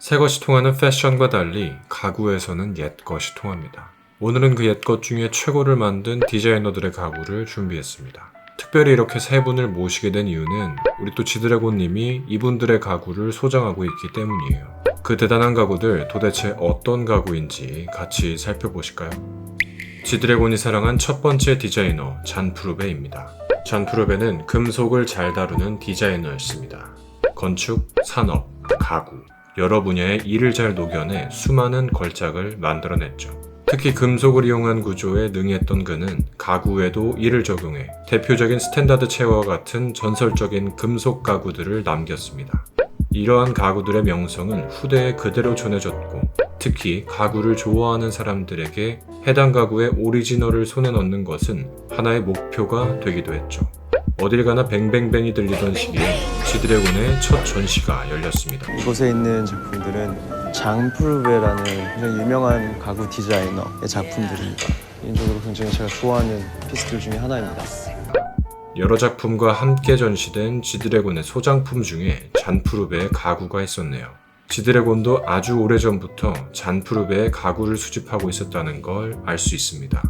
새 것이 통하는 패션과 달리 가구에서는 옛 것이 통합니다. 오늘은 그 옛 것 중에 최고를 만든 디자이너들의 가구를 준비했습니다. 특별히 이렇게 세 분을 모시게 된 이유는 우리 또 지드래곤님이 이분들의 가구를 소장하고 있기 때문이에요. 그 대단한 가구들 도대체 어떤 가구인지 같이 살펴보실까요? 지드래곤이 사랑한 첫 번째 디자이너 잔프루베입니다. 잔프루베는 금속을 잘 다루는 디자이너였습니다. 건축, 산업, 가구 여러 분야의 일을 잘 녹여내 수많은 걸작을 만들어냈죠. 특히 금속을 이용한 구조에 능했던 그는 가구에도 이를 적용해 대표적인 스탠다드 체어와 같은 전설적인 금속 가구들을 남겼습니다. 이러한 가구들의 명성은 후대에 그대로 전해졌고 특히 가구를 좋아하는 사람들에게 해당 가구의 오리지널을 손에 넣는 것은 하나의 목표가 되기도 했죠. 어딜 가나 뱅뱅뱅이 들리던 시기에 지드래곤의 첫 전시가 열렸습니다. 이곳에 있는 작품들은 장프루베라는 굉장히 유명한 가구 디자이너의 작품들입니다. 개인적으로 굉장히 제가 좋아하는 피스들 중에 하나입니다. 여러 작품과 함께 전시된 지드래곤의 소장품 중에 잔프루베의 가구가 있었네요. 지드래곤도 아주 오래전부터 잔프루베의 가구를 수집하고 있었다는 걸 알 수 있습니다.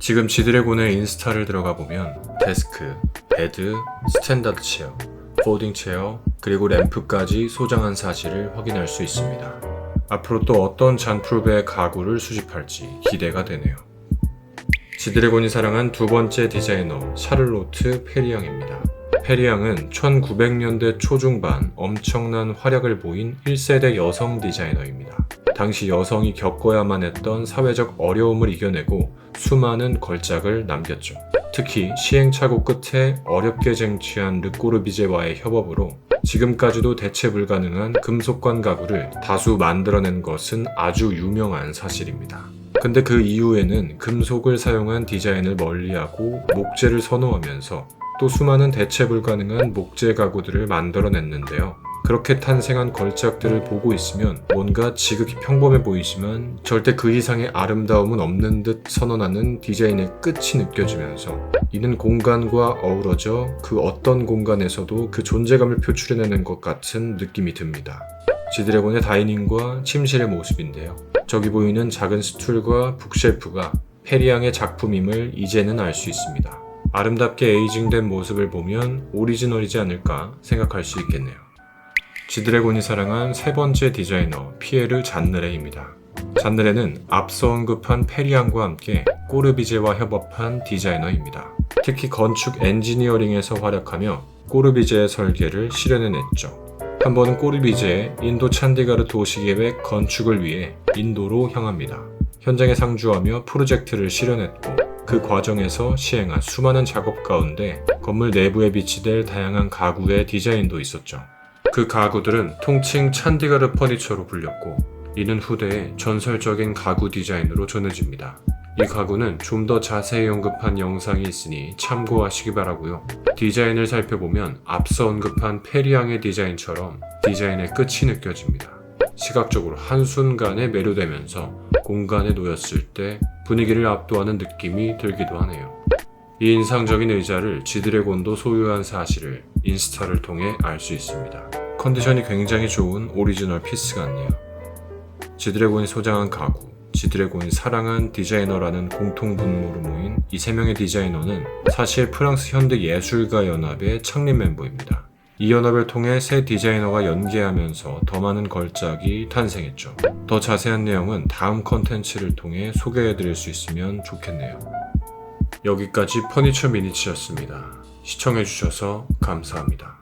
지금 지드래곤의 인스타를 들어가 보면 데스크, 베드, 스탠다드 체어, 포딩 체어, 그리고 램프까지 소장한 사실을 확인할 수 있습니다. 앞으로 또 어떤 잔프루베의 가구를 수집할지 기대가 되네요. 지드래곤이 사랑한 두 번째 디자이너 샤를로트 페리앙입니다. 페리앙은 1900년대 초중반 엄청난 활약을 보인 1세대 여성 디자이너입니다. 당시 여성이 겪어야만 했던 사회적 어려움을 이겨내고 수많은 걸작을 남겼죠. 특히 시행착오 끝에 어렵게 쟁취한 르꼬르비제와의 협업으로 지금까지도 대체 불가능한 금속관 가구를 다수 만들어낸 것은 아주 유명한 사실입니다. 근데 그 이후에는 금속을 사용한 디자인을 멀리하고 목재를 선호하면서 또 수많은 대체 불가능한 목재 가구들을 만들어냈는데요. 그렇게 탄생한 걸작들을 보고 있으면 뭔가 지극히 평범해 보이지만 절대 그 이상의 아름다움은 없는 듯 선언하는 디자인의 끝이 느껴지면서 이는 공간과 어우러져 그 어떤 공간에서도 그 존재감을 표출해내는 것 같은 느낌이 듭니다. 지드래곤의 다이닝과 침실의 모습인데요. 저기 보이는 작은 스툴과 북쉘프가 페리앙의 작품임을 이제는 알 수 있습니다. 아름답게 에이징된 모습을 보면 오리지널이지 않을까 생각할 수 있겠네요. 지드래곤이 사랑한 세 번째 디자이너 피에르 잔느레입니다. 잔느레는 앞서 언급한 페리앙과 함께 꼬르비제와 협업한 디자이너입니다. 특히 건축 엔지니어링에서 활약하며 꼬르비제의 설계를 실현해냈죠. 한 번은 꼬르비제의 인도 찬디가르 도시계획 건축을 위해 인도로 향합니다. 현장에 상주하며 프로젝트를 실현했고 그 과정에서 시행한 수많은 작업 가운데 건물 내부에 비치될 다양한 가구의 디자인도 있었죠. 그 가구들은 통칭 찬디가르 퍼니처로 불렸고 이는 후대에 전설적인 가구 디자인으로 전해집니다. 이 가구는 좀 더 자세히 언급한 영상이 있으니 참고하시기 바라고요. 디자인을 살펴보면 앞서 언급한 페리앙의 디자인처럼 디자인의 끝이 느껴집니다. 시각적으로 한순간에 매료되면서 공간에 놓였을 때 분위기를 압도하는 느낌이 들기도 하네요. 이 인상적인 의자를 지드래곤도 소유한 사실을 인스타를 통해 알 수 있습니다. 컨디션이 굉장히 좋은 오리지널 피스 같네요. 지드래곤이 소장한 가구, 지드래곤이 사랑한 디자이너라는 공통 분모로 모인 이 세 명의 디자이너는 사실 프랑스 현대 예술가 연합의 창립 멤버입니다. 이 연합을 통해 새 디자이너가 연계하면서 더 많은 걸작이 탄생했죠. 더 자세한 내용은 다음 컨텐츠를 통해 소개해드릴 수 있으면 좋겠네요. 여기까지 퍼니처 미니치였습니다. 시청해주셔서 감사합니다.